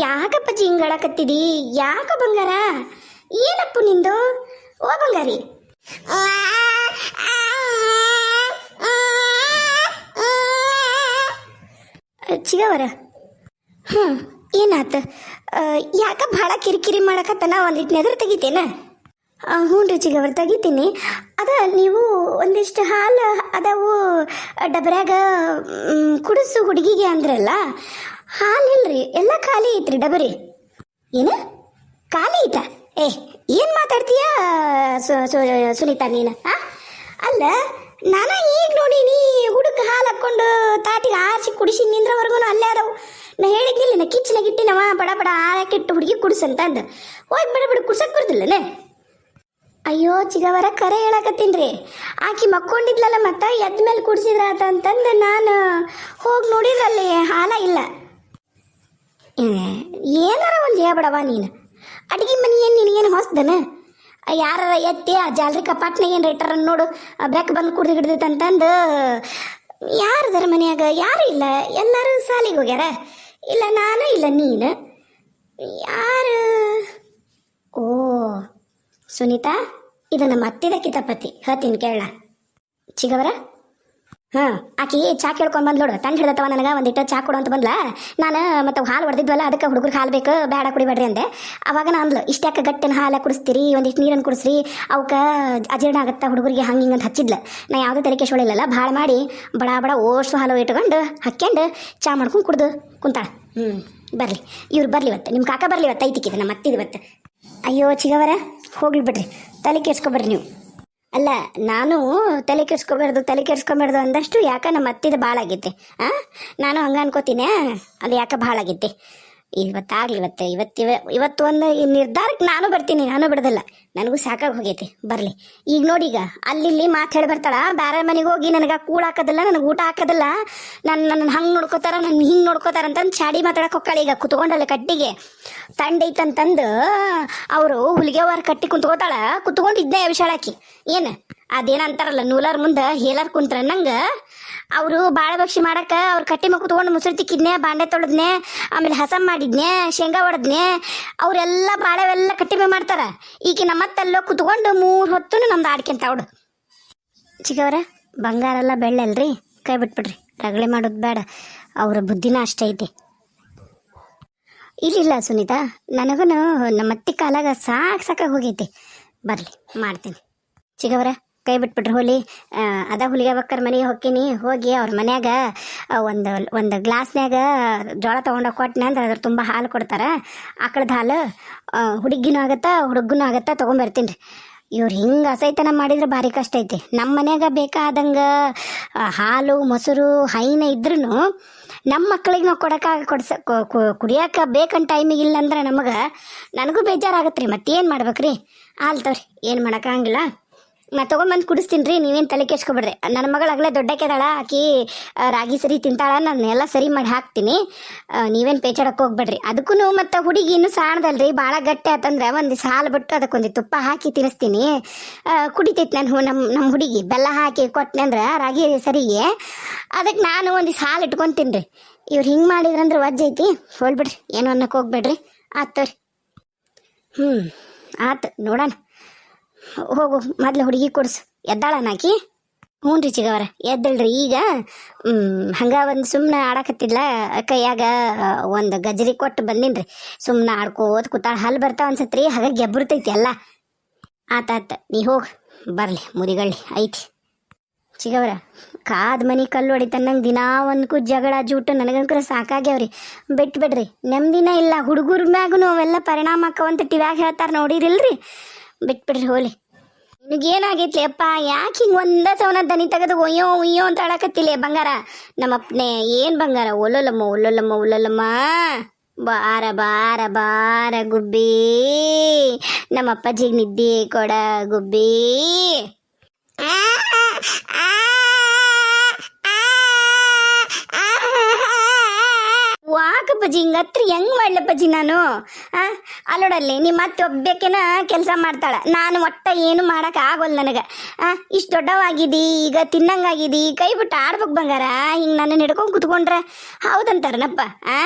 ಯಾಕಪ್ಪಾಜಿ ಜಿಂಗಳಕತ್ತಿದಿ ಯಾಕ ಬಂಗಾರ? ಏನಪ್ಪ ನಿಂದು? ಓ ಬಂಗಾರಿ. ಚಿಗವರ. ಹ್ಞೂ ಏನಾತ? ಯಾಕ ಭಾಳ ಕಿರಿಕಿರಿ ಮಾಡಕತ್ತನ ಒಂದಿಟ್ಟು ನೆದ್ರ ತೆಗಿತೇನ? ಹ್ಞೂ ರೀ ಚಿಗವರ, ತೆಗಿತೀನಿ. ಅದ ನೀವು ಒಂದಿಷ್ಟು ಹಾಲು ಅದಾವು, ಡಬರ್ಯಾಗ ಕುಡಿಸು ಹುಡುಗಿಗೆ ಅಂದ್ರಲ್ಲ ಹಾಲು ರೀ ಎಲ್ಲ ಖಾಲಿ ಐತ್ರಿ, ಡಬರಿ. ಏನು? ಖಾಲಿ ಐತಾ? ಏ, ಏನು ಮಾತಾಡ್ತೀಯ ಸುನೀತಾ ನೀನು? ಆ? ಅಲ್ಲ, ನಾನ ಈಗ ನೋಡೀನಿ ಹುಡುಕ ಹಾಲು ಹಾಕ್ಕೊಂಡು ತಾಟಿಗೆ ಆರಿಸಿ ಕುಡಿಸಿ ನಿಂದ್ರವರೆಗೂ ಅಲ್ಲೇ ಅದಾವು. ನಾ ಹೇಳಿದ್ನಿಲ್ಲ, ನಾ ಕಿಚ್ಚನಾಗ ಇಟ್ಟಿನವ ಬಡ ಬಡ ಹಾಕಿಟ್ಟು ಹುಡುಗಿ ಕುಡಿಸಂತ ಅಂದ. ಹೋಗಿ ಬಡ ಬಡ ಕುಡ್ಸಕ್ ಬರ್ದಿಲ್ಲನೆ ಅಯ್ಯೋ, ಚಿಗವರ ಕರೆ ಹೇಳಕತ್ತೀನ್ರಿ. ಆಕಿ ಮಕ್ಕೊಂಡಿದ್ಲಲ್ಲ ಮತ್ತ ಎದ್ಮೇಲೆ ಕುಡಿಸಿದ್ರ ಅಂತಂದು ನಾನು ಹೋಗಿ ನೋಡಿದ್ರಲ್ಲಿ ಹಾಲ ಇಲ್ಲ. ಏನಾರ ಒಂದು ಹೇಳ್ಬಿಡವ ನೀನು. ಅಡಿಗೆ ಮನೆ ಏನು ನಿನಗೇನು ಹೊಸ್ದನ? ಯಾರ ಎತ್ತಿ ಆ ಜಾಲರಿ ಕಪಾಟ್ನಾಗ ಏನು ರೇಟರ್ ನೋಡು. ಆ ಬೆಕ್ಕ ಬಂದು ಕುಡ್ದು ಹಿಡ್ದೈತೆ ಅಂತಂದು, ಯಾರದರ ಮನ್ಯಾಗ? ಯಾರು ಇಲ್ಲ? ಎಲ್ಲರೂ ಸಾಲಿಗೆ ಹೋಗ್ಯಾರ? ಇಲ್ಲ, ನಾನು ಇಲ್ಲ, ನೀನು? ಯಾರು? ಓ, ಸುನೀತಾ ಇದು ನಮ್ಮ ಅತ್ತಿದ ಕಿತಾಪತಿ ಹೇಳ್ತೀನಿ, ಕೇಳ. ಚಿಗವರ? ಹಾಂ ಆಕಿ ಚಾ ಕೇಳ್ಕೊಂಡ್ ಬಂದ್ ನೋಡು. ತಂಡ ಹಿಡ್ದತ್ತವ ನನಗೆ ಒಂದಿಟ್ಟು ಚಾ ಕೊಡು ಅಂತ ಬಂದ್ಲ. ನಾನು ಮತ್ತೆ ಹಾಲು ಹೊಡೆದಿದ್ವಲ್ಲ ಅದಕ್ಕೆ ಹುಡುಗರು ಹಾಲು ಬೇಕು ಬೇಡ ಕುಡಿಬೇಡ್ರಿ ಅಂದೆ. ಅವಾಗ ನಾ ಅಂದ್ಲು ಇಷ್ಟ್ಯಾಕೆ ಗಟ್ಟಿನ ಹಾಲು ಕುಡಿಸ್ತೀರಿ? ಒಂದಿಷ್ಟು ನೀರನ್ನು ಕುಡಿಸ್ರಿ. ಅವಕ್ಕೆ ಅಜೀರ್ಣ ಆಗತ್ತ, ಹುಡುಗರಿಗೆ ಹಂಗೆ ಹಿಂಗೆ ಅಂತ ಹಚ್ಚಿದ್ಲು. ನಾ ಯಾವುದೇ ತಲೆ ಕೆಶೊಳಿಲ್ಲಲ್ಲ ಭಾಳ ಮಾಡಿ ಬಡ ಬಡ ಓಷ್ಟು ಹಾಲು ಇಟ್ಕೊಂಡು ಹಾಕ್ಯಂಡು ಚಾ ಮಾಡ್ಕೊಂಡು ಕುಡ್ದು ಕುಂತಾಳ. ಹ್ಞೂ ಬರಲಿ. ಇವ್ರು ಬರಲಿ ಇವತ್ತು. ನಿಮ್ಮ ಕಾಕ ಬರಲಿ ಇವತ್ತು ಐತಿಕ್ಕಿದೆ ನಮ್ಮ ಅತ್ತಿದ ಇವತ್ತು. ಅಯ್ಯೋ ಚಿಗವರ, ಹೋಗ್ಲಿ ಬಿಡ್ರಿ. ತಲೆ ಕೆಡ್ಸ್ಕೊಬರ್ರಿ ನೀವು. ಅಲ್ಲ, ನಾನು ತಲೆ ಕೆಡ್ಸ್ಕೊಬಾರ್ದು ತಲೆ ಕೆಡ್ಸ್ಕೊಬಾರ್ದು ಅಂದಷ್ಟು ಯಾಕೆ ನಮ್ಮ ಅತ್ತಿದ ಭಾಳ ಆಗೈತೆ ಆ? ನಾನು ಹಂಗೆ ಅನ್ಕೋತೀನಿ? ಅದು ಯಾಕೆ ಭಾಳ ಆಗೈತೆ ಇವತ್ತಾಗ್ಲಿ ಇವತ್ತು ಇವತ್ತಿವ ಇವತ್ತು ಒಂದು ಈ ನಿರ್ಧಾರಕ್ಕೆ ನಾನು ಬರ್ತೀನಿ, ನಾನು ಬಿಡೋದಿಲ್ಲ. ನನಗೂ ಸಾಕಾಗಿ ಹೋಗೈತಿ, ಬರಲಿ. ಈಗ ನೋಡಿ ಈಗ, ಅಲ್ಲಿ ಇಲ್ಲಿ ಮಾತು ಹೇಳಿ ಬರ್ತಾಳ ಬೇರೆ ಮನೆಗೆ ಹೋಗಿ ನನಗೆ ಕೂಡ ಹಾಕೋದಿಲ್ಲ, ನನಗೆ ಊಟ ಹಾಕೋದಿಲ್ಲ ನನ್ನ ನನ್ನ ಹಂಗೆ ನೋಡ್ಕೋತಾರ ನನ್ನ ಹಿಂಗೆ ನೋಡ್ಕೋತಾರ ಅಂತಂದು ಚಾಡಿ ಮಾತಾಡಕ್ಕೆ ಹೋಗ್ತಾಳೆ ಈಗ, ಕುತ್ಕೊಂಡಲ್ಲ ಕಟ್ಟಿಗೆ. ತಂಡೈತಂತಂದು ಅವರು ಹುಲಿಗೆವಾರ ಕಟ್ಟಿ ಕುಂತ್ಕೋತಾಳ, ಕುತ್ಕೊಂಡಿದ್ದೆ ವಿಶಾಲಾಕಿ ಏನು? ಅದೇನಂತಾರಲ್ಲ, ನೂಲರ್ ಮುಂದೆ ಹೇಲರ್ ಕುಂತ್ರ ನಂಗೆ. ಅವರು ಬಾಳೆ ಭಕ್ಷಿ ಮಾಡಕ್ಕೆ ಅವ್ರು ಕಟ್ಟಿ ಮಕ್ಕ ಕುತ್ಕೊಂಡು ಮೊಸರು ತಿಕ್ಕಿದ್ನೆ ಬಾಂಡೆ ತೊಳೆದ್ನೆ, ಆಮೇಲೆ ಹಸಮ್ ಮಾಡಿದ್ನೆ, ಶೇಂಗಾ ಹೊಡೆದ್ನೆ ಅವರೆಲ್ಲ ಬಾಳೆವೆಲ್ಲ ಕಟ್ಟಿ ಮೇ ಮಾಡ್ತಾರ. ಈಗ ನಮ್ಮತ್ತಲ್ಲೋ ಕುತ್ಕೊಂಡು ಮೂರು ಹೊತ್ತು ನಮ್ದು ಆಡ್ಕೊಂತ ಅವಡು ಚಿಕ್ಕವ್ರ, ಬಂಗಾರ ಎಲ್ಲ ಬೆಳ್ಳಲ್ರಿ? ಕೈ ಬಿಟ್ಬಿಡ್ರಿ, ರಗಳೆ ಮಾಡೋದು ಬೇಡ. ಅವ್ರ ಬುದ್ಧಿನ ಅಷ್ಟೇ ಐತಿ. ಇಲ್ಲಿಲ್ಲ ಸುನೀತಾ ನನಗೂ ನಮ್ಮ ಅತ್ತಿ ಕಾಲಾಗ ಸಾಕು ಸಾಕಾಗಿ ಹೋಗೈತಿ. ಬರಲಿ, ಮಾಡ್ತೀನಿ. ಚಿಗವರ ಕೈ ಬಿಟ್ಬಿಟ್ರಿ ಹುಲಿ. ಅದ ಹುಲಿಗೆ ಮನೆಗೆ ಹೋಕ್ಕೀನಿ. ಹೋಗಿ ಅವ್ರ ಮನ್ಯಾಗ ಒಂದು ಒಂದು ಗ್ಲಾಸ್ನ್ಯಾಗ ಜೋಳ ತೊಗೊಂಡೋಗಿ ಕೊಟ್ಟನೆ ಅಂದ್ರೆ ಅದ್ರ ತುಂಬ ಹಾಲು ಕೊಡ್ತಾರೆ. ಆಕಳದ ಹಾಲು ಹುಡುಗಿನೂ ಆಗತ್ತಾ, ಹುಡುಗನೂ ಆಗತ್ತಾ ತೊಗೊಂಬರ್ತೀನಿ ರೀ ಇವ್ರು ಹಿಂಗೆ ಅಸೈತನ ಮಾಡಿದ್ರೆ ಭಾರಿ ಕಷ್ಟ ಐತಿ. ನಮ್ಮ ಮನ್ಯಾಗ ಬೇಕಾದಂಗೆ ಹಾಲು, ಮೊಸರು, ಹೈನ ಇದ್ರೂ ನಮ್ಮ ಮಕ್ಕಳಿಗೆ ನಾವು ಕೊಡೋಕ್ಕಾಗ ಕೊಡ್ಸ ಕುಡಿಯೋಕೆ ಬೇಕಂತ ಟೈಮಿಗೆ ಇಲ್ಲಂದ್ರೆ ನಮಗೆ ನನಗೂ ಬೇಜಾರಾಗತ್ತೆ ರೀ ಮತ್ತೇನು ಮಾಡ್ಬೇಕು ರೀ ಆಲ್ತವ್ರಿ ಏನು ಮಾಡೋಕ್ಕಾಗಿಲ್ಲ ತೊಗೊಂಬಂದು ಕುಡಿಸ್ತೀನಿ ರೀ ನೀವೇನು ತಲೆ ಕೆಡ್ಸ್ಕೊಬಿಡ್ರಿ. ನನ್ನ ಮಗಳಾಗಲೇ ದೊಡ್ಡಕ್ಕೆದಾಳ, ಆಕಿ ರಾಗಿ ಸರಿ ತಿಂತಾಳ, ನಾನು ಎಲ್ಲ ಸರಿ ಮಾಡಿ ಹಾಕ್ತೀನಿ. ನೀವೇನು ಪೇಚಾಡಕ್ಕೆ ಹೋಗ್ಬೇಡ್ರಿ. ಅದಕ್ಕೂ ಮತ್ತು ಹುಡುಗಿ ಇನ್ನೂ ಸಾಣದಲ್ರಿ ಭಾಳ ಗಟ್ಟಿ ಆತಂದ್ರೆ ಒಂದು ಹಾಲು ಬಿಟ್ಟು ಅದಕ್ಕೊಂದು ತುಪ್ಪ ಹಾಕಿ ತಿನ್ನಿಸ್ತೀನಿ. ಕುಡಿತೈತಿ ನಾನು ನಮ್ಮ ನಮ್ಮ ಹುಡುಗಿ. ಬೆಲ್ಲ ಹಾಕಿ ಕೊಟ್ಟನೆ ರಾಗಿ ಸರಿಗೆ ಅದಕ್ಕೆ ನಾನು ಒಂದು ಹಾಲು ಇಟ್ಕೊಂತೀನಿ ರೀ ಇವ್ರು ಹಿಂಗೆ ಮಾಡಿದ್ರಂದ್ರೆ ವಜ್ಜೈತಿ ಹೋಗ್ಬಿಡ್ರಿ, ಏನು ಅನ್ನಕ್ಕೆ ಹೋಗ್ಬೇಡ್ರಿ. ಆತವ್ರಿ ಹ್ಞೂ ಆತು ನೋಡೋಣ. ಹೋಗು, ಮೊದ್ಲು ಹುಡುಗಿ ಕೊಡ್ಸು. ಎದ್ದಾಳ ನಾಕಿ ಹ್ಞೂ ರೀ ಚಿಗವರ, ಎದ್ದಳ್ರಿ. ಈಗ ಹಂಗೆ ಒಂದು ಸುಮ್ಮನೆ ಆಡಕತ್ತಿಲ್ಲ ಕೈಯಾಗ ಒಂದು ಗಜರಿ ಕೊಟ್ಟು ಬಂದೀನಿ ರೀ ಸುಮ್ಮನೆ ಆಡ್ಕೋತ ಕೂತಾಳ. ಹಲ್ಲು ಬರ್ತಾವ ಅನ್ಸತ್ರಿ ಹಾಗೆ ಗೆಬ್ಬರ್ತೈತಿ ಎಲ್ಲ ಆತ ನೀ ಹೋಗಿ, ಬರಲಿ, ಮುರಿಗಳ್ಳಿ, ಐತಿ. ಚಿಗವರ, ಕಾದ್ ಮನಿ ಕಲ್ಲು ಹೊಡಿತನ್ನಂಗೆ ದಿನಾ ಒಂದ್ಕು ಜಗಳ, ಜೂಟು, ನನಗಂಕರ ಸಾಕಾಗ್ಯಾವ್ರಿ. ಬಿಟ್ಬಿಡ್ರಿ ನೆಮ್ಮದಿನ ಇಲ್ಲ, ಹುಡುಗರ ಮ್ಯಾಗೂ ಅವೆಲ್ಲ ಪರಿಣಾಮ ಆಕ್ಕವಂತ ಟಿವ್ಯಾಗ ಹೇಳ್ತಾರೆ ನೋಡಿರಿಲ್ರಿ. ಬಿಟ್ಬಿಡ್ರಿ ಹೋಲಿ ನಿನಗೇನಾಗೈತ್ಲಿ ಅಪ್ಪ, ಯಾಕೆ ಹಿಂಗೆ ಒಂದ ಸವನ ದನಿ ತೆಗೆದು ಒಯ್ಯೋ ಉಯ್ಯೋ ಅಂತ ಹೇಳಕತ್ತಿಲ್ಲ ಬಂಗಾರ? ನಮ್ಮಪ್ಪನೇ, ಏನು ಬಂಗಾರ? ಒಲ್ಲೊಲ್ಲಮ್ಮ ಒಲ್ಲೊಲ್ಲಮ್ಮ ಒಲ್ಲೊಲ್ಲಮ್ಮ. ಬಾರ ಬಾರ ಬಾರ ಗುಬ್ಬಿ. ನಮ್ಮಪ್ಪಜಿಗೆ ನಿದ್ದೆ ಕೊಡ, ಗುಬ್ಬಿ. ವಾಕಪ್ಪಜ್ಜಿ ಹಿಂಗತ್ರಿ ಹೆಂಗ್ ಮಾಡ್ಲಪ್ಪಜ್ಜಿ ನಾನು? ಆ? ಅಲ್ಲೋಡಲ್ಲಿ ನಿಮ್ಮ ಅತ್ತೆ ಒಬ್ಬೇಕೇನ ಕೆಲಸ ಮಾಡ್ತಾಳ. ನಾನು ಒಟ್ಟ ಏನು ಮಾಡಕ್ ಆಗೋಲ್ ನನಗೆ. ಆ, ಇಷ್ಟು ದೊಡ್ಡವಾಗಿದಿ, ಈಗ ತಿನ್ನಂಗಾಗಿದಿ ಕೈ ಬಿಟ್ಟು ಆಡ್ಬೇಕು ಬಂಗಾರ. ಹಿಂಗೆ ನನ್ನ ಹಿಡ್ಕೊಂಡು ಕುತ್ಕೊಂಡ್ರೆ ಹೌದಂತಾರನಪ್ಪ, ಆ?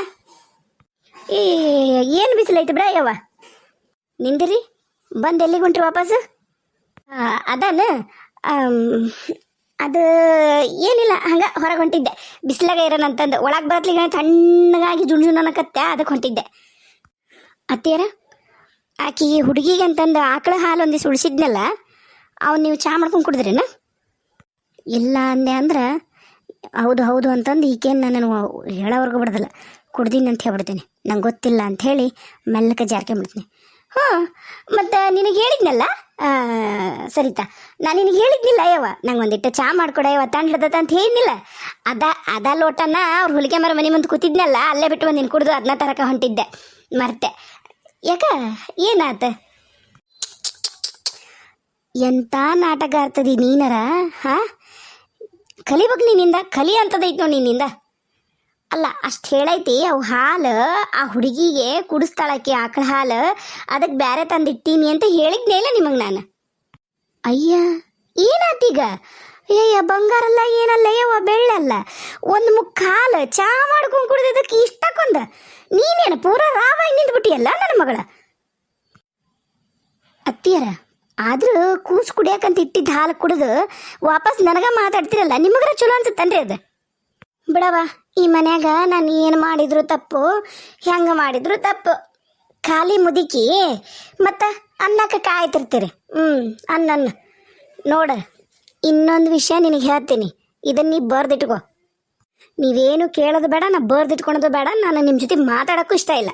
ಏನ್ ಏನು ಬಿಸಿಲೈತೆ ಬಿಡ ಯವ್ವ? ನಿಂದಿರಿ, ಬಂದು ಎಲ್ಲಿಗೆ ಹೊಂಟ್ರಿ ವಾಪಸ್ ಅದಾನ? ಅದು ಏನಿಲ್ಲ, ಹಂಗೆ ಹೊರಗೆ ಹೊಂಟಿದ್ದೆ. ಬಿಸಿಲಾಗ ಇರೋಣಂತಂದು ಒಳಗೆ ಬರತ್ಲಿಗೆ ತಣ್ಣಗಾಗಿ ಜುಣ್ ಅನ್ನಕತ್ತೆ ಅದಕ್ಕೆ ಹೊಂಟಿದ್ದೆ. ಅತ್ತೀರ ಆಕಿ ಹುಡುಗಿಗೆ ಅಂತಂದು ಆಕಳ ಹಾಲು ಒಂದಿವ್ಸ ಉಳಿಸಿದ್ನಲ್ಲ, ಅವ್ನು ನೀವು ಚಾ ಮಾಡ್ಕೊಂಡು ಕುಡಿದ್ರೇನ? ಇಲ್ಲ ಅಂದೆ ಅಂದ್ರೆ, ಹೌದು ಹೌದು ಅಂತಂದು ಈಗೇನು ನಾನು ಹೇಳೋವರೆಗೂ ಬಿಡೋದಿಲ್ಲ. ಕುಡ್ದೀನಿ ಅಂತ ಹೇಳ್ಬಿಡ್ತೀನಿ. ನಂಗೆ ಗೊತ್ತಿಲ್ಲ ಅಂತ ಹೇಳಿ ಮೆಲ್ಲಕ್ಕೆ ಜಾರ್ಕೊಂಬಿಡ್ತೀನಿ ಹಾಂ, ಮತ್ತು ನಿನಗೆ ಹೇಳಿದ್ನಲ್ಲ ಸರಿತಾ ನಾನು ನಿನಗೆ ಹೇಳಿದ್ನಿಲ್ಲ, ಯವ್ವ, ನಂಗೆ ಒಂದಿಟ್ಟು ಚಾ ಮಾಡ್ಕೊಡ, ಯವ್ವ ಅಂತ ಹೇಳಿದ್ನಿಲ್ಲ. ಅದ ಅದ ಲೋಟನ ಅವ್ರು ಹುಲಿಗೆ ಮರ ಮನೆ ಮುಂದೆ ಕೂತಿದ್ನಲ್ಲ, ಅಲ್ಲೇ ಬಿಟ್ಟು ನಿನ್ನ ಕುಡ್ದು ಅದನ್ನ ತರಕ ಹೊಂಟಿದ್ದೆ, ಮರ್ತೆ. ಯಾಕ, ಏನಾತ? ಎಂಥ ನಾಟಕ ಆಡ್ತದಿ ನೀನರ, ಹಾ? ಕಲಿಬೇಕು ನಿನ್ನಿಂದ, ಕಲಿ ಅಂತದೈತಿ ನೋಡಿ ನಿನ್ನಿಂದ. ಅಲ್ಲ, ಅಷ್ಟು ಹೇಳೈತಿ, ಅವು ಹಾಲು, ಆ ಹುಡುಗಿಗೆ ಕುಡಿಸ್ತಾಳಕ್ಕೆ ಆಕಳ ಹಾಲು ಅದಕ್ಕೆ ಬೇರೆ ತಂದಿಟ್ಟೀನಿ ಅಂತ ಹೇಳಿದ್ನೇ ಇಲ್ಲ ನಿಮಗೆ ನಾನು. ಅಯ್ಯ, ಏನಾತೀಗ? ಏಯ್ಯ ಬಂಗಾರಲ್ಲ, ಏನಲ್ಲ, ಯವ್ವ, ಬೆಳ್ಳಲ್ಲ. ಒಂದು ಮುಖ ಹಾಲು, ಚಾ ಮಾಡ್ಕೊಂಡು ಕುಡಿದಿದ್ದಕ್ಕೆ ಇಷ್ಟಕ್ಕೊಂದ. ನೀನೇನು ಪೂರ ರಾವಾಗಿ ನಿಂತ್ಬಿಟ್ಟಿಯಲ್ಲ ನನ್ನ ಮಗಳ? ಅತ್ತಿಯರ, ಆದರೂ ಕೂಸು ಕುಡಿಯಾಕಂತ ಇಟ್ಟಿದ್ದ ಹಾಲು ಕುಡಿದು ವಾಪಸ್ ನನಗೆ ಮಾತಾಡ್ತಿರಲ್ಲ, ನಿಮಗ್ರ ಚಲೋ ಅನ್ಸುತ್ತನ್ರಿ ಅದು. ಬಿಡವ ಈ ಮನ್ಯಾಗ ನಾನು ಏನು ಮಾಡಿದ್ರು ತಪ್ಪು, ಹೆಂಗೆ ಮಾಡಿದ್ರು ತಪ್ಪು. ಖಾಲಿ ಮುದುಕಿ, ಮತ್ತು ಅನ್ನಕ್ಕೆ ಕಾಯ್ತಿರ್ತೀರಿ. ಹ್ಞೂ ಅನ್ನನ್ನ. ನೋಡ, ಇನ್ನೊಂದು ವಿಷಯ ನಿನಗೆ ಹೇಳ್ತೀನಿ. ಇದನ್ನ ನೀ ಬರ್ದಿಟ್ಕೋ. ನೀವೇನು ಕೇಳೋದು ಬೇಡ, ನಾ ಬರ್ದಿಟ್ಕೊಳೋದು ಬೇಡ, ನಾನು ನಿಮ್ಮ ಜೊತೆ ಮಾತಾಡೋಕ್ಕೂ ಇಷ್ಟ ಇಲ್ಲ.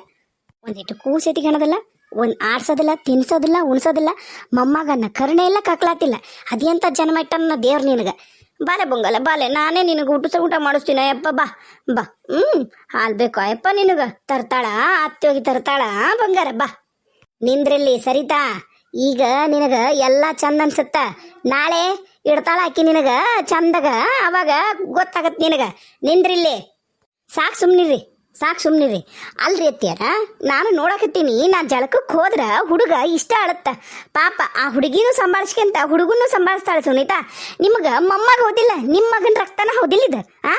ಒಂದಿಟ್ಟು ಕೂಸು ಎತ್ಕೊಳೋದಿಲ್ಲ ಒಂದು ಆಡ್ಸೋದಿಲ್ಲ, ತಿನ್ಸೋದಿಲ್ಲ, ಉಣ್ಸೋದಿಲ್ಲ. ಮೊಮ್ಮಗನ್ನ ಕರುಣೆ ಇಲ್ಲ ಕಕ್ಲಾತಿಲ್ಲ. ಅದೆಂಥ ಜನ್ಮ ಇಟ್ಟನ್ನ ದೇವ್ರು ನಿನಗೆ. ಬಾಲೆ ಬೊಂಗಲ, ಬಾಲೆ, ನಾನೇ ನಿನಗೆ ಊಟ ಊಟ ಮಾಡಿಸ್ತೀನಿ, ಅಯ್ಯಪ್ಪ, ಬಾ ಬಾ. ಹ್ಞೂ ಹಾಲು ಬೇಕು, ಅಯ್ಯಪ್ಪ, ನಿನಗೆ. ತರ್ತಾಳ ಅತ್ತೆ ಹೋಗಿ ತರ್ತಾಳ, ಬಂಗಾರ, ಬಾ. ನಿಂದ್ರಲ್ಲಿ ಸರಿತಾ? ಈಗ ನಿನಗೆ ಎಲ್ಲ ಚಂದ ಅನ್ಸುತ್ತ. ನಾಳೆ ಇಡ್ತಾಳ ಹಾಕಿ ನಿನಗ, ಚಂದಗ, ಅವಾಗ ಗೊತ್ತಾಗತ್ತೆ ನಿನಗೆ. ನಿಂದ್ರಿಲ್ಲಿ. ಸಾಕು ಸುಮ್ನಿರಿ. ಸಾಕು ಸುಮ್ನಿರಿ ಅಲ್ರಿ ಅತ್ತಿಯರ, ನಾನು ನೋಡಕತ್ತೀನಿ ನಾನು ಜಳಕಕ್ಕೆ ಹೋದ್ರೆ ಹುಡುಗ ಇಷ್ಟ ಆಳತ್ತ ಪಾಪ, ಆ ಹುಡುಗಿನೂ ಸಂಭಾಳಿಸ್ಕೊಂತ, ಹುಡುಗನೂ ಸಂಭಾಳಿಸ್ತಾಳೆ ಸುನೀತಾ. ನಿಮಗೆ ಮೊಮ್ಮಗ ಹೋದಿಲ್ಲ ನಿಮ್ಮ ಮಗನ ರಕ್ತನ ಹೋದಿಲ್ಲ ಇದು, ಆ?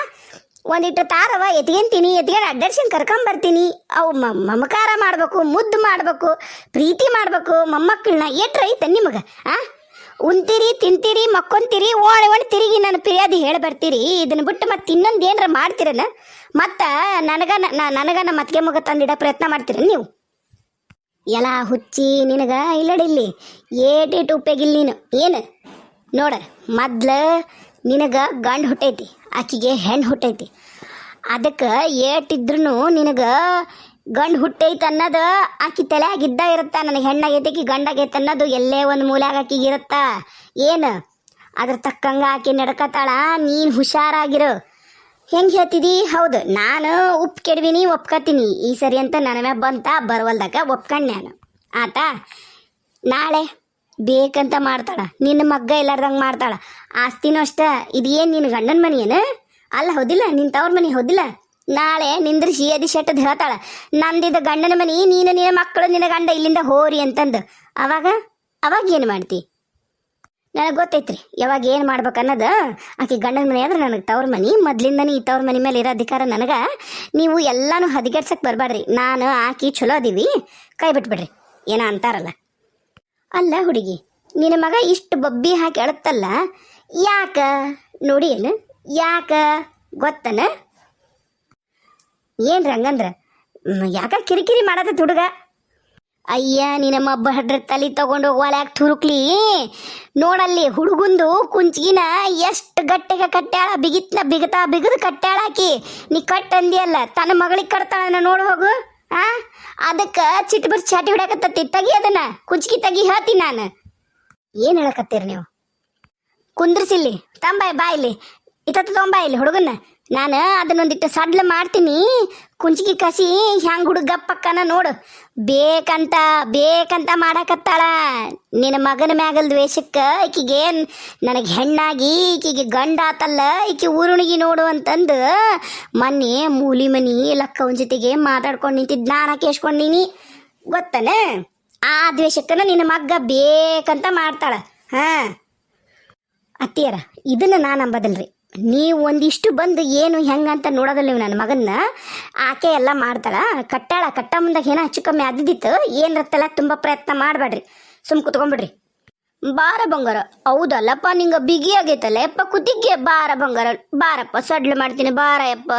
ಒಂದಿಟ್ಟು ತಾರವ ಎತ್ಕೊಂತೀನಿ ಎತ್ಕೊಂಡು ಅಡ್ಡರ್ಶನ್ ಕರ್ಕೊಂಬರ್ತೀನಿ. ಅವು ಮಮಕಾರ ಮಾಡಬೇಕು, ಮುದ್ದು ಮಾಡಬೇಕು, ಪ್ರೀತಿ ಮಾಡಬೇಕು ಮೊಮ್ಮಕ್ಕಳನ್ನ ಎಟ್ರ ಐತೆ ನಿಮಗೆ, ಆ? ಉಣ್ತೀರಿ ತಿಂತೀರಿ, ಮಕ್ಕೊಂತೀರಿ ಓಣೆ ಓಣೆ ತಿರುಗಿ ನಾನು ಪಿರಿಯಾದಿ ಹೇಳಿ ಬರ್ತೀರಿ. ಇದನ್ನ ಬಿಟ್ಟು ಮತ್ತೆ ಇನ್ನೊಂದು ಏನಾರ ಮಾಡ್ತೀರನ? ಮತ್ತು ನನಗ ನನಗ ನಮ್ಮ ಅತ್ತಿಗೆ ಮಗ ತಂದಿಡೋ ಪ್ರಯತ್ನ ಮಾಡ್ತೀರ ನೀವು? ಎಲ್ಲ ಹುಚ್ಚಿ ನಿನಗ ಇಲ್ಲಡಿಲ್ಲಿ. ಏಟೇಟು ಟೂಪೆಗಿಲ್ ನೀನು. ಏನು? ನೋಡ, ಮೊದ್ಲ ನಿನಗ ಗಂಡು ಹುಟ್ಟೈತಿ, ಆಕಿಗೆ ಹೆಣ್ಣು ಹುಟ್ಟೈತಿ. ಅದಕ್ಕೆ ಏಟಿದ್ರು ನಿನಗ ಗಂಡು ಹುಟ್ಟೈತೆ ಅನ್ನೋದು ಆಕಿ ತಲೆಯಾಗಿದ್ದ ಇರುತ್ತ? ನನಗೆ ಹೆಣ್ಣಾಗೈತಿ ಆಕಿ ಗಂಡಾಗೈತಿ ಅನ್ನೋದು ಎಲ್ಲೇ ಒಂದು ಮೂಲೆಯಾಗ ಆಕಿಗೆ ಇರುತ್ತ? ಏನು? ಅದ್ರ ತಕ್ಕಂಗ ಆಕಿ ನಡ್ಕತಾಳ, ನೀನು ಹುಷಾರಾಗಿರು. ಹೆಂಗೆ ಹೇಳ್ತಿದಿ? ಹೌದು, ನಾನು ಉಪ್ಪು ಕೆಡವಿನಿ ಒಪ್ಕತೀನಿ ಈ ಸರಿ ಅಂತ ನನ್ನ ಮ್ಯಾಗ ಬಂತ, ಬರವಲ್ದಾಗ ಒಪ್ಕಂಡು ನಾನು. ಆತಾ, ನಾಳೆ ಬೇಕಂತ ಮಾಡ್ತಾಳ. ನಿನ್ನ ಮಗ್ಗ ಇಲ್ಲಾರ್ದಂಗೆ ಮಾಡ್ತಾಳ. ಆಸ್ತಿನೂ ಅಷ್ಟ. ಇದೇನು ನಿನ್ನ ಗಂಡನ ಮನೆ ಏನು ಅಲ್ಲ, ಹೌದಿಲ್ಲ. ನಿನ್ನ ತವ್ರ ಮನೆ ಹೌದಿಲ್ಲ. ನಾಳೆ ನಿಂದ್ರಿಸಿ ಅದಿ ಶೆಟ್ಟದ್ ಹೇಳ್ತಾಳ, ನಂದಿದ ಗಂಡನ ಮನಿ, ನೀನು ನಿನ್ನ ಮಕ್ಕಳು, ನಿನ್ನ ಗಂಡ ಇಲ್ಲಿಂದ ಹೋರಿ ಅಂತಂದು. ಅವಾಗ ಅವಾಗ ಏನು ಮಾಡ್ತಿ? ನನಗೆ ಗೊತ್ತೈತ್ರಿ, ಯಾವಾಗ ಏನು ಮಾಡ್ಬೇಕು ಅನ್ನೋದು. ಆಕೆ ಗಂಡನ ಮನೆ ಅಂದ್ರೆ ನನಗೆ ತವ್ರ ಮನೆ, ಮೊದ್ಲಿಂದನೇ ಈ ತವ್ರ ಮನೆ ಮೇಲೆ ಇರೋ ಅಧಿಕಾರ ನನಗೆ. ನೀವು ಎಲ್ಲಾನು ಹದಿಗೆಡ್ಸಕ್ಕೆ ಬರಬೇಡ್ರಿ ನಾನು, ಆಕಿ ಚಲೋ ಅದೀವಿ. ಕೈ ಬಿಟ್ಬಿಡ್ರಿ, ಏನೋ ಅಂತಾರಲ್ಲ. ಅಲ್ಲ ಹುಡುಗಿ, ನಿನ್ನ ಮಗ ಇಷ್ಟು ಬಬ್ಬಿ ಹಾಕಿ ಅಳತ್ತಲ್ಲ ಯಾಕ? ನೋಡಿ ಏನು, ಯಾಕ? ಗೊತ್ತನ? ಏನ್ರಿ ಹಂಗಂದ್ರ? ಯಾಕ ಕಿರಿಕಿರಿ ಮಾಡತ್ತ ಹುಡುಗ? ಅಯ್ಯ ನೀನಮ್ಮ ಬಡ್ರ ತಲೆ ತಗೊಂಡು ಒಳಗೆ ತುರುಕ್ಲಿ. ನೋಡಲ್ಲಿ ಹುಡುಗುಂದು ಕುಂಚಿಗಿನ ಎಷ್ಟು ಗಟ್ಟಿಗೆ ಕಟ್ಟ್ಯಾಳ, ಬಿಗಿತ್ನ ಬಿಗತಾ ಬಿಗದು ಕಟ್ಟ್ಯಾಳ ಆಕಿ. ನೀ ಕಟ್ ಅಂದಿಯಲ್ಲ, ತನ್ನ ಮಗಳಿಗೆ ಕಟ್ತಾಳ ನೋಡು ಹೋಗು. ಆ, ಅದಕ್ಕೆ ಚಿಟ್ಟು ಬಿಟ್ಟು ಚಾಟಿ ಹೊಡ್ಯಾಕತ್ತತಿ, ತಗಿ ಅದನ್ನ. ಕುಂಚಿಗೆ ತಗಿ ಹೇಳ್ತೀನಿ ನಾನು. ಏನು ಹೇಳಕತ್ತೀರಿ ನೀವು? ಕುಂದ್ರಿಸಿಲ್ಲಿ, ತಂಬಾಯ್ ಬಾಯಿಲಿ ಇತ್ತ ತೊಂಬಾಯಿಲಿ ಹುಡುಗನ್ನ. ನಾನು ಅದನ್ನೊಂದಿಟ್ಟು ಸಡ್ಲ ಮಾಡ್ತೀನಿ. ಕುಂಚಿಗೆ ಕಸಿ ಹುಡುಗ ಹುಡುಗಪ್ಪಕ್ಕನ ನೋಡು. ಬೇಕಂತ ಬೇಕಂತ ಮಾಡಕತ್ತಾಳ. ನಿನ್ನ ಮಗನ ಮ್ಯಾಗಲ್ ದ್ವೇಷಕ್ಕೆ ಈಕಿಗೆ ನನಗೆ ಹೆಣ್ಣಾಗಿ, ಈಕಿಗೆ ಗಂಡ ಆತಲ್ಲ ಈಕಿ ಊರುಣಿಗೆ ನೋಡು ಅಂತಂದು ಮೊನ್ನೆ ಮೂಲಿ ಮನಿ ಲಕ್ಕವನ ಜೊತೆಗೆ ಮಾತಾಡ್ಕೊಂಡು ನಿಂತಿದ್ದು ನಾನು ಕೇಸ್ಕೊಂಡೀನಿ ಗೊತ್ತನೆ? ಆ ದ್ವೇಷಕ್ಕನ ನಿನ್ನ ಮಗ್ಗ ಬೇಕಂತ ಮಾಡ್ತಾಳ. ಹಾಂ. ಅತ್ತಿಯರ, ಇದನ್ನ ನಾನು ನಂಬದಲ್ರಿ. ನೀವು ಒಂದಿಷ್ಟು ಬಂದು ಏನು ಹೆಂಗಂತ ನೋಡೋದಲ್ಲ ನನ್ನ ಮಗನ್ನ, ಆಕೆ ಎಲ್ಲ ಮಾಡ್ತಾಳ. ಕಟ್ಟಾಳ, ಕಟ್ಟ ಮುಂದಾಗ ಏನೋ ಹೆಚ್ಚು ಕಮ್ಮಿ ಆದಿದ್ದಿತ್ತು. ಏನರತ್ತೆಲ್ಲ ತುಂಬ ಪ್ರಯತ್ನ ಮಾಡಬೇಡ್ರಿ ಸುಮ್ ಕುತ್ಕೊಂಡ್ಬಿಡ್ರಿ ಬಾರ ಬಂಗಾರ. ಹೌದಲ್ಲಪ್ಪ, ನಿಂಗ ಬಿಗಿ ಆಗೈತಲ್ಲ ಯಪ್ಪ ಕುದಿಗೆ ಬಾರ ಬಂಗಾರ. ಬಾರಪ್ಪ, ಸಡ್ಲು ಮಾಡ್ತೀನಿ, ಬಾರ ಯಪ್ಪ.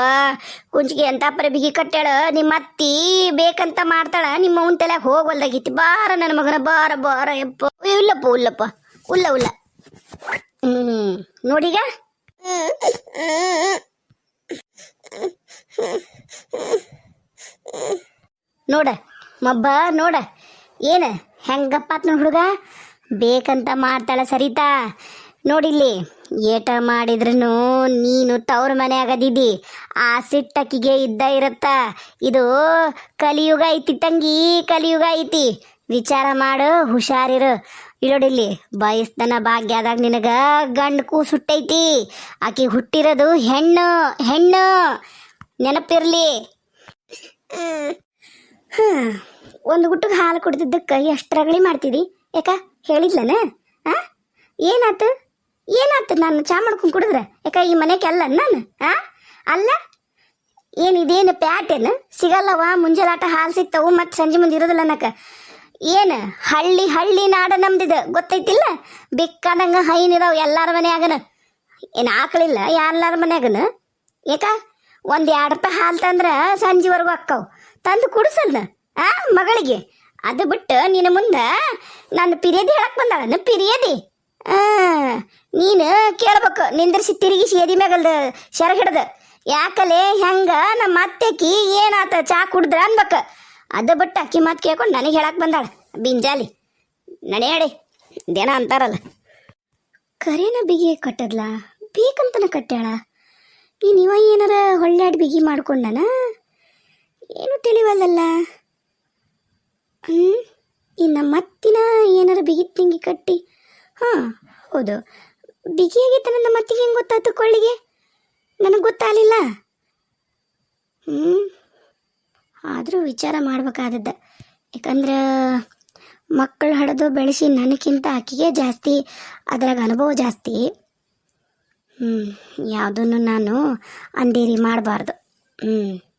ಕುಂಚಿಗೆ ಅಂತ ಪರ ಬಿಗಿ ಕಟ್ಟಾಳ ನಿಮ್ಮ ಅತ್ತಿ ಬೇಕಂತ ಮಾಡ್ತಾಳ. ನಿಮ್ಮ ಅವನ ತಲೆ ಬಾರ ನನ್ನ ಮಗನ, ಬಾರ ಬಾರ ಯಪ್ಪ. ಇಲ್ಲಪ್ಪ, ಉಲ್ಲಪ್ಪ. ಉಲ್ಲ ಉಲ್ಲ. ಹ್ಮ್, ನೋಡೀಗ? ನೋಡ, ಮಬ್ಬ, ನೋಡ. ಏನು ಹೆಂಗಪ್ಪಾತ್ ನೋಡ್ ಹುಡುಗ? ಬೇಕಂತ ಮಾಡ್ತಾಳ ಸರಿತಾ. ನೋಡಿಲ್ಲಿ, ಏಟ ಮಾಡಿದ್ರೂ ನೀನು ತವ್ರ ಮನೆ ಆಗದಿದ್ದಿ. ಆ ಸಿಟ್ಟಕ್ಕಿಗೆ ಇದ್ದ ಇರತ್ತ. ಇದು ಕಲಿಯುಗ ಐತಿ ತಂಗಿ, ಕಲಿಯುಗ ಐತಿ. ವಿಚಾರ ಮಾಡು, ಹುಷಾರಿರು. ಇಲ್ಲೋಡಿಲ್ಲಿ ಭಾಗ್ಯ ಭಾಗ್ಯದಾಗ ನಿನಗ ಗಂಡು ಕೂಸು ಹುಟ್ಟೈತಿ. ಆಕಿ ಹುಟ್ಟಿರೋದು ಹೆಣ್ಣು ಹೆಣ್ಣು. ನೆನಪಿರ್ಲಿ. ಒಂದು ಗುಟ್ಟಿಗೆ ಹಾಲು ಕುಡ್ದಿದ್ದಕ್ಕೆ ಎಷ್ಟು ರಗಳಿ ಮಾಡ್ತಿದಿ? ಯಾಕ, ಹೇಳಿದ್ಲನ? ಆ, ಏನಾತು? ಏನಾತು ನಾನು ಚಾ ಮಾಡ್ಕೊಂಡು ಕುಡಿದ್ರೆ? ಯಾಕ, ಈ ಮನೆಗೆ ಅಲ್ಲ ನಾನು? ಆ, ಅಲ್ಲ? ಏನು ಇದೇನು ಪ್ಯಾಟೇನು? ಸಿಗಲ್ಲವ, ಮುಂಜಾಲಾಟ ಹಾಲು ಸಿಗ್ತಾವು, ಮತ್ತು ಸಂಜೆ ಮುಂದೆ ಇರೋದಿಲ್ಲ ಅನ್ನಕ ಏನು ಹಳ್ಳಿ ಹಳ್ಳಿ ನಾಡ ನಮ್ದಿದು, ಗೊತ್ತೈತಿಲ್ಲ? ಬೇಕಾದಂಗೆ ಹೈನಿದಾವ್ ಎಲ್ಲಾರ ಮನ್ಯಾಗನ. ಏನು ಆಕಳಿಲ್ಲ ಎಲ್ಲಾರ ಮನ್ಯಾಗನ? ಯಾಕ ಒಂದು ಎರಡು ರೂಪಾಯಿ ಹಾಲು ತಂದ್ರೆ ಸಂಜೆವರೆಗೂ ಅಕ್ಕವು. ತಂದು ಕುಡಿಸಲ್ಲ ಆ, ಮಗಳಿಗೆ? ಅದು ಬಿಟ್ಟು ನಿನ್ನ ಮುಂದೆ ನಾನು ಪಿರಿಯದಿ ಹೇಳಕ್ ಬಂದಾಳನ? ಪಿರಿಯದಿ? ನೀನು ಕೇಳ್ಬೇಕು, ನಿಂದ್ರಿಸಿ ತಿರುಗಿಸಿ ಎದಿ ಮ್ಯಾಗಲ್ದ ಶರ ಹಿಡ್ದ. ಯಾಕಲೆ ಹೆಂಗ ನಮ್ಮ ಅತ್ತೆಕಿ ಏನಾತ ಚಾ ಕುಡಿದ್ರ ಅನ್ಬೇಕು. ಅದು ಬಿಟ್ಟು ಅಕ್ಕಿ ಮಾತು ಕೇಳ್ಕೊಂಡು ನನಗೆ ಹೇಳಕ್ಕೆ ಬಂದಾಳ. ಬಿಂಜಾಲಿ. ನಡೆಯಡಿ ಇದೇನ ಅಂತಾರಲ್ಲ. ಕರೇನ ಬಿಗಿ ಕಟ್ಟದ್ಲ? ಬೇಕಂತನ ಕಟ್ಟ್ಯಾಳ? ನೀನು ಇವ ಏನಾರ ಹೊಳ್ಳಾಡಿ ಬಿಗಿ ಮಾಡ್ಕೊಂಡನ? ಏನು ತಿಳಿವಲ್ಲಲ್ಲ? ಹ್ಞೂ ಇನ್ನು ಮತ್ತಿನ ಏನಾರ ಬಿಗಿ ತಿಂಗಿ ಕಟ್ಟಿ. ಹಾಂ, ಹೌದು. ಬಿಗಿಯಾಗಿತ್ತ ನನ್ನ ಮತ್ತಿಗೆ ಹೆಂಗೆ ಗೊತ್ತಾಯ್ತು ಕೊಳ್ಳಿಗೆ? ನನಗೆ ಗೊತ್ತಾಗಲಿಲ್ಲ. ಹ್ಞೂ ಆದರೂ ವಿಚಾರ ಮಾಡ್ಬೇಕಾದದ್ದು. ಯಾಕಂದ್ರೆ ಮಕ್ಕಳು ಹಡಿದು ಬೆಳೆಸಿ ನನಗಿಂತ ಆಕಿಗೆ ಜಾಸ್ತಿ, ಅದ್ರಾಗ ಅನುಭವ ಜಾಸ್ತಿ. ಹ್ಞೂ ಯಾವುದನ್ನು ನಾನು ಅಂದೇರಿ ಮಾಡಬಾರ್ದು. ಹ್ಞೂ